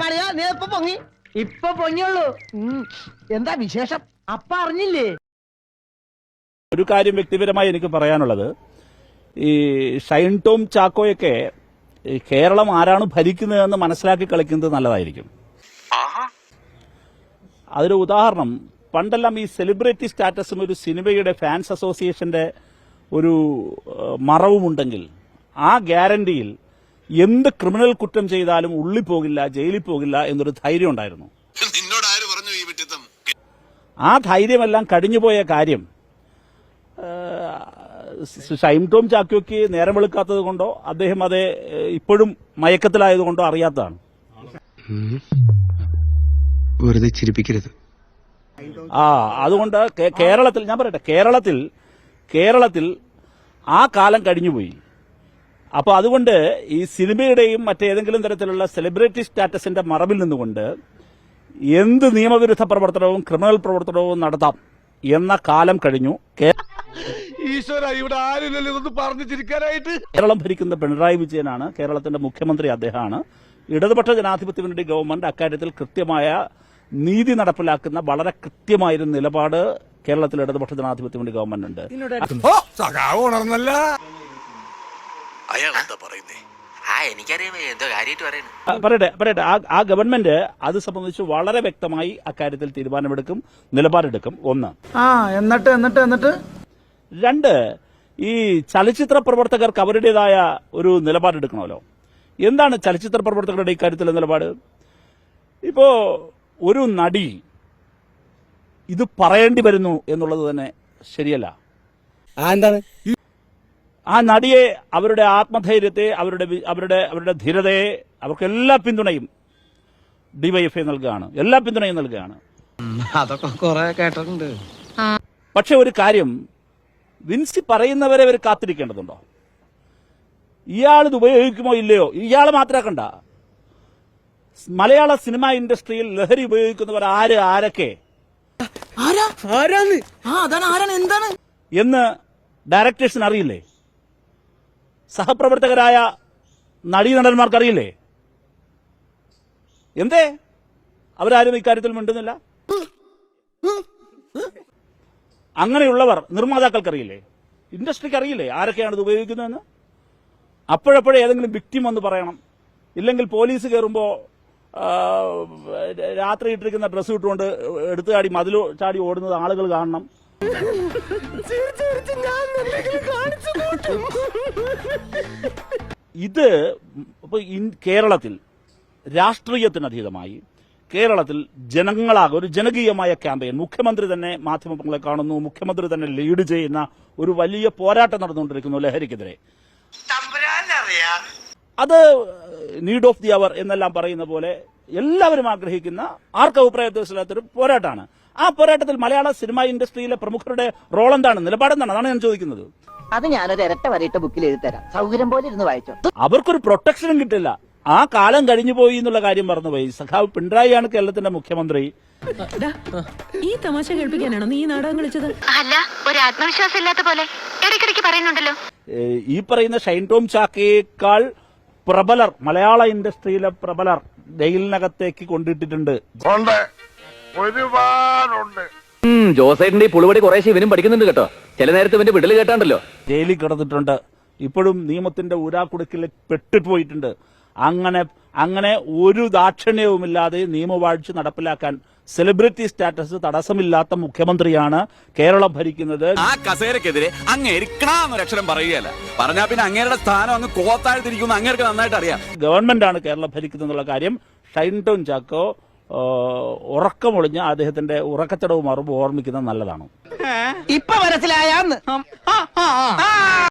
മാളിക നീ ഇപ്പൊ പൊങ്ങി. ഇപ്പൊ പൊങ്ങിയുള്ളൂ. എന്താ വിശേഷം? അപ്പ അറിഞ്ഞില്ലേ? ഒരു കാര്യം വ്യക്തിപരമായി എനിക്ക് പറയാനുള്ളത്. ഈ ഷൈൻ ടോം ചാക്കോയൊക്കെ കേരളം ആരാണ് ഭരിക്കുന്നതെന്ന് മനസ്സിലാക്കി കളിക്കുന്നത് നല്ലതായിരിക്കും. അതൊരു ഉദാഹരണം. പണ്ടെല്ലാം ഈ സെലിബ്രിറ്റി സ്റ്റാറ്റസും ഒരു സിനിമയുടെ ഫാൻസ് അസോസിയേഷന്റെ ഒരു മറവുമുണ്ടെങ്കിൽ ആ ഗ്യാരണ്ടിയിൽ എന്ത് ക്രിമിനൽ കുറ്റം ചെയ്താലും ഉള്ളിൽ പോകില്ല ജയിലിൽ പോകില്ല എന്നൊരു ധൈര്യം ഉണ്ടായിരുന്നു. നിന്നോട് ആര് പറഞ്ഞു ഈ വിട്ടിത്തം? ആ ധൈര്യമെല്ലാം കഴിഞ്ഞുപോയ കാര്യം ഷൈം ടോം ചാക്കോയ്ക്ക് നേരം വെളുക്കാത്തത് കൊണ്ടോ അദ്ദേഹം അത് ഇപ്പോഴും ഇപ്പോഴും മയക്കത്തിലായതുകൊണ്ടോ അറിയാത്തതാണ്. വെറുതെ ചിരിപ്പിക്കരുത്. ആ അതുകൊണ്ട് കേരളത്തിൽ ഞാൻ പറയട്ടെ കേരളത്തിൽ കേരളത്തിൽ ആ കാലം കഴിഞ്ഞുപോയി അപ്പോൾ അതുകൊണ്ട് ഈ സിനിമയുടെയും മറ്റേതെങ്കിലും തരത്തിലുള്ള സെലിബ്രിറ്റി സ്റ്റാറ്റസിന്റെ മറവിൽ നിന്നുകൊണ്ട് എന്ത് നിയമവിരുദ്ധ പ്രവർത്തനവും ക്രിമിനൽ പ്രവർത്തനവും നടത്താം എന്ന കാലം കഴിഞ്ഞു. ഈശ്വര ഇവിടെ ആരില്ലല്ലോ ഇതൊന്ന് പറഞ്ഞു ചിരിക്കാനായിട്ട് കേരളം ഭരിക്കുന്ന പിണറായി വിജയനാണ്. കേരളത്തിന്റെ മുഖ്യമന്ത്രി അദ്ദേഹമാണ്. ഇടതുപക്ഷ ജനാധിപത്യ മുന്നണി ഗവൺമെന്റ് അക്കാര്യത്തിൽ കൃത്യമായ നീതി നടപ്പിലാക്കുന്ന വളരെ കൃത്യമായൊരു നിലപാട് കേരളത്തിൽ ഇടതുപക്ഷ ജനാധിപത്യ മുന്നണി ഗവൺമെന്റ് ഉണ്ട് അയാൾ എന്താ പറയുന്നേ? ആ എനിക്കറിയാം. എന്തോ കാര്യമായിട്ട് പറയുന്നു. പറയട്ടെ പറയട്ടെ. ആ ആ ഗവൺമെന്റ് അത് സംബന്ധിച്ച് വളരെ വ്യക്തമായി അക്കാര്യത്തിൽ തീരുമാനമെടുക്കും നിലപാടെടുക്കും. ഒന്ന്. ആ എന്നിട്ട് എന്നിട്ട് എന്നിട്ട്? രണ്ട് ഈ ചലച്ചിത്ര പ്രവർത്തകർക്ക് അവരുടേതായ ഒരു നിലപാടെടുക്കണമല്ലോ. എന്താണ് ചലച്ചിത്ര പ്രവർത്തകരുടെ ഇക്കാര്യത്തിലെ നിലപാട്? ഇപ്പോ ഒരു നടി ഇത് പറയേണ്ടി വരുന്നു എന്നുള്ളത് തന്നെ ശരിയല്ല. എന്താണ്? ആ നടിയെ അവരുടെ ആത്മധൈര്യത്തെ അവരുടെ അവരുടെ അവരുടെ ധീരതയെ അവർക്ക് എല്ലാ പിന്തുണയും ഡിവൈഎഫ്ഐ നൽകുകയാണ്. എല്ലാ പിന്തുണയും നൽകുകയാണ്. അതൊക്കെ കൊറേ കേട്ടിട്ടുണ്ട്. പക്ഷെ ഒരു കാര്യം വിൻസി പറയുന്നവരെ അവർ കാത്തിരിക്കേണ്ടതുണ്ടോ? ഇയാൾ ഇത് ഉപയോഗിക്കുമോ ഇല്ലയോ? ഇയാൾ മാത്രമാക്കണ്ട മലയാള സിനിമ ഇൻഡസ്ട്രിയിൽ ലഹരി ഉപയോഗിക്കുന്നവർ ആര് ആരൊക്കെ? എന്ന് ഡയറക്ടേഴ്സിന് അറിയില്ലേ? സഹപ്രവർത്തകരായ നടീ നടന്മാർക്കറിയില്ലേ എന്തേ? അവരാരും ഇക്കാര്യത്തിൽ മിണ്ടുന്നില്ല? അങ്ങനെയുള്ളവർ നിർമ്മാതാക്കൾക്കറിയില്ലേ? ഇൻഡസ്ട്രിക്ക് അറിയില്ലേ ആരൊക്കെയാണ് ഇത് ഉപയോഗിക്കുന്നതെന്ന്? അപ്പോഴപ്പോഴേ ഏതെങ്കിലും വിക്ടിം എന്ന് പറയണം. ഇല്ലെങ്കിൽ പോലീസ് കയറുമ്പോൾ രാത്രി ഇട്ടിരിക്കുന്ന ഡ്രസ്സ് ഇട്ടുകൊണ്ട് എടുത്തു ചാടി മതിൽ ചാടി ഓടുന്നത് ആളുകൾ കാണണം. ഇത് ഇപ്പോൾ ഇൻ- കേരളത്തിൽ രാഷ്ട്രീയത്തിനതീതമായി കേരളത്തിൽ ജനങ്ങളാകെ ഒരു ജനകീയമായ ക്യാമ്പയിൻ. മുഖ്യമന്ത്രി തന്നെ മാധ്യമങ്ങളെ കാണുന്നു മുഖ്യമന്ത്രി തന്നെ ലീഡ് ചെയ്യുന്ന ഒരു വലിയ പോരാട്ടം നടന്നുകൊണ്ടിരിക്കുന്നു ലഹരിക്കെതിരെ. അത് നീഡ് ഓഫ് ദി അവർ എന്നെല്ലാം പറയുന്ന പോലെ എല്ലാവരും ആഗ്രഹിക്കുന്ന ആർക്കും വ്യത്യാസമില്ലാത്തൊരു പോരാട്ടമാണ് ആ പോരാട്ടത്തിൽ മലയാള സിനിമാ ഇൻഡസ്ട്രിയിലെ പ്രമുഖരുടെ റോൾ എന്താണ്? നിലപാടെന്താണ്? അതാണ് ഞാൻ ചോദിക്കുന്നത്. അത് ഞാനൊരു ഇരട്ട വരയിട്ട ബുക്കിൽ എഴുതി തരാം സൗകര്യം പോലെ ഇരുന്ന് വായിച്ചോ. അവർക്കൊരു പ്രൊട്ടക്ഷനും കിട്ടില്ല. ആ കാലം കഴിഞ്ഞു പോയി എന്നുള്ള കാര്യം മറന്നുപോയി. സഖാവ് പിണറായിയാണ് കേരളത്തിന്റെ മുഖ്യമന്ത്രി. ഈ തമാശ കേൾപ്പിക്കാനാണോ നീ നാടകം കളിച്ചത്? അല്ല ഒരു ആത്മവിശ്വാസം ഇല്ലാത്ത പോലെ. ഇടയ്ക്കിടയ്ക്ക് പറയുന്നുണ്ടല്ലോ. ഈ പറയുന്ന ഷൈൻ ടോം ചാക്കയേക്കാൾ പ്രബലർ മലയാള ഇൻഡസ്ട്രിയിലെ പ്രബലർ ജയിലിനകത്തേക്ക് കൊണ്ടിട്ടിട്ടുണ്ട്. ഒരുപാടുണ്ട് ജോസേട്ടന്റെ ഈ പുളിപടി കുറേശ്ശെ ഇവനും പഠിക്കുന്നുണ്ട് കേട്ടോ. ചില നേരത്തെ ഇവന്റെ വിടൽ കേട്ടാണ്ടല്ലോ. ജയിലിൽ കിടന്നിട്ടുണ്ട്. ഇപ്പോഴും നിയമത്തിന്റെ ഊരാക്കുടുക്കിൽ പെട്ടുപോയിട്ടുണ്ട്. അങ്ങനെ അങ്ങനെ ഒരു ദാക്ഷിണ്യവുമില്ലാതെ നിയമവാഴ്ച നടപ്പിലാക്കാൻ സെലിബ്രിറ്റി സ്റ്റാറ്റസ് തടസ്സമില്ലാത്ത മുഖ്യമന്ത്രിയാണ് കേരളം ഭരിക്കുന്നത്. ആ കസേരക്കെതിരെ അങ്ങ് എരിക്കണമെന്നൊരു അക്ഷരം പറയുകയല്ല. പറഞ്ഞാൽ പിന്നെ അങ്ങേരുടെ സ്ഥാനം അങ്ങ് കോത്താഴ്ത്തിരിക്കുന്ന അങ്ങേർക്ക് നന്നായിട്ട് അറിയാം. ഗവൺമെന്റാണ് കേരളം ഭരിക്കുന്നതെന്നുള്ള കാര്യം ഷൈൻ ടോൺ ചാക്കോ ഉറക്കമൊളിഞ്ഞ് അദ്ദേഹത്തിന്റെ ഉറക്കച്ചടവ് മറുപ് ഓർമ്മിക്കുന്നത് നല്ലതാണ്. ഇപ്പൊ മനസ്സിലായാന്ന്.